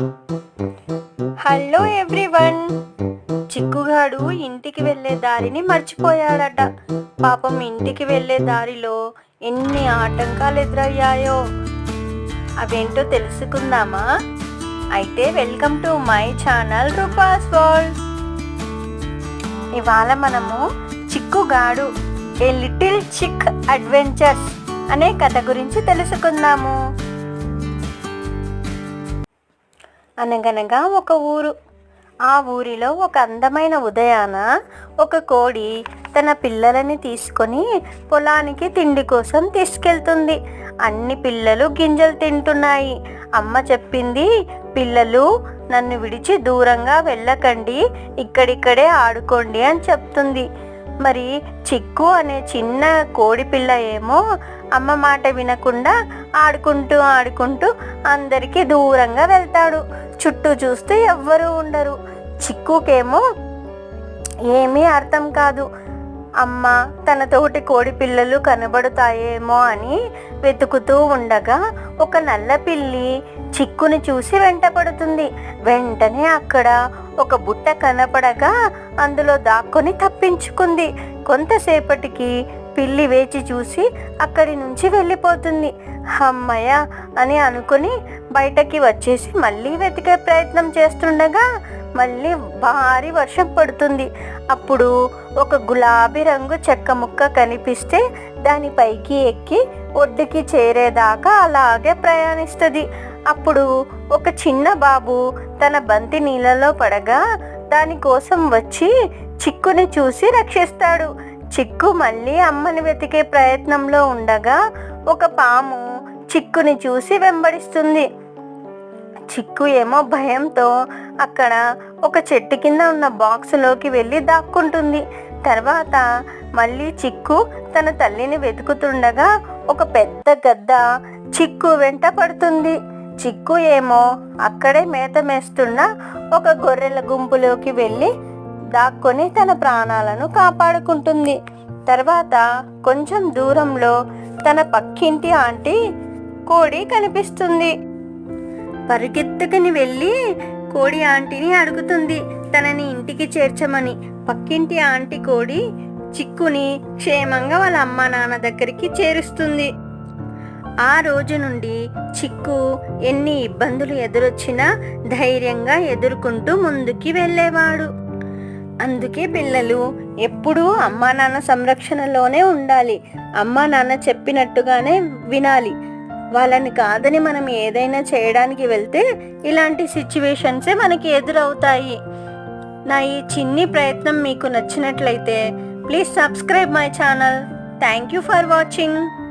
Hello everyone. చిక్కుగాడు ఇంటికి వెళ్ళే దారిని మర్చిపోయాడట. పాపం ఇంటికి వెళ్ళే దారిలో ఎన్ని ఆటంకాలు ఎదురయ్యాయో. అవేంటో తెలుసుకుందామా? అయితే welcome to my channel Rupa's world. ఇవాళ మనము చిక్కుగాడు ఏ లిటిల్ చిక్ అడ్వెంచర్స్ అనే కథ గురించి తెలుసుకుందాము. అనగనగా ఒక ఊరు. ఆ ఊరిలో ఒక అందమైన ఉదయాన ఒక కోడి తన పిల్లలని తీసుకొని పొలానికి తిండి కోసం తీసుకెళ్తుంది. అన్ని పిల్లలు గింజలు తింటున్నాయి. అమ్మ చెప్పింది పిల్లలు నన్ను విడిచి దూరంగా వెళ్ళకండి. ఇక్కడిక్కడే ఆడుకోండి అని చెప్తుంది. మరి చిక్కు అనే చిన్న కోడి పిల్ల ఏమో అమ్మ మాట వినకుండా ఆడుకుంటూ ఆడుకుంటూ అందరికీ దూరంగా వెళ్తాడు. చుట్టూ చూస్తే ఎవ్వరూ ఉండరు. చిక్కుకేమో ఏమీ అర్థం కాదు. అమ్మ తన తోటి కోడి పిల్లలు కనబడతాయేమో అని వెతుకుతూ ఉండగా ఒక నల్ల పిల్లి చిక్కుని చూసి వెంటపడుతుంది. వెంటనే అక్కడ ఒక బుట్ట కనపడగా అందులో దాక్కొని తప్పించుకుంది. కొంతసేపటికి పిల్లి వేచి చూసి అక్కడి నుంచి వెళ్ళిపోతుంది. అమ్మయ్య అని అనుకుని బయటకి వచ్చేసి మళ్ళీ వెతికే ప్రయత్నం చేస్తుండగా మళ్ళీ భారీ వర్షం పడుతుంది. అప్పుడు ఒక గులాబీ రంగు చెక్క ముక్క కనిపిస్తే దానిపైకి ఎక్కి ఒడ్డుకి చేరేదాకా అలాగే ప్రయాణిస్తుంది. అప్పుడు ఒక చిన్న బాబు తన బంతి నీళ్ళలో పడగా దానికోసం వచ్చి చిక్కుని చూసి రక్షిస్తాడు. చిక్కు మళ్ళీ అమ్మని వెతికే ప్రయత్నంలో ఉండగా ఒక పాము చిక్కుని చూసి వెంబడిస్తుంది. చిక్కు ఏమో భయంతో అక్కడ ఒక చెట్టు కింద ఉన్న బాక్సులోకి వెళ్ళి దాక్కుంటుంది. తర్వాత మళ్ళీ చిక్కు తన తల్లిని వెతుకుతుండగా ఒక పెద్ద గద్ద చిక్కు వెంట పడుతుంది. చిక్కు ఏమో అక్కడే మేత మేస్తున్న ఒక గొర్రెల గుంపులోకి వెళ్ళి దాక్కొని తన ప్రాణాలను కాపాడుకుంటుంది. తర్వాత కొంచెం దూరంలో తన పక్కింటి ఆంటీ కోడి కనిపిస్తుంది. పరిగెత్తుకుని వెళ్ళి కోడి ఆంటీని అడుగుతుంది. తనని ఇంటికి చేర్చమని. పక్కింటి ఆంటీ కోడి చిక్కుని క్షేమంగా వాళ్ళ అమ్మ నాన్న దగ్గరికి చేరుస్తుంది. ఆ రోజు నుండి చిక్కు ఎన్ని ఇబ్బందులు ఎదురొచ్చినా ధైర్యంగా ఎదుర్కొంటూ ముందుకి వెళ్ళేవాడు. అందుకే పిల్లలు ఎప్పుడూ అమ్మా నాన్న సంరక్షణలోనే ఉండాలి. అమ్మా నాన్న చెప్పినట్టుగానే వినాలి. వాళ్ళని కాదని మనం ఏదైనా చేయడానికి వెళ్తే ఇలాంటి సిచ్యువేషన్సే మనకి ఎదురవుతాయి. నా ఈ చిన్ని ప్రయత్నం మీకు నచ్చినట్లయితే please subscribe my channel thank you for watching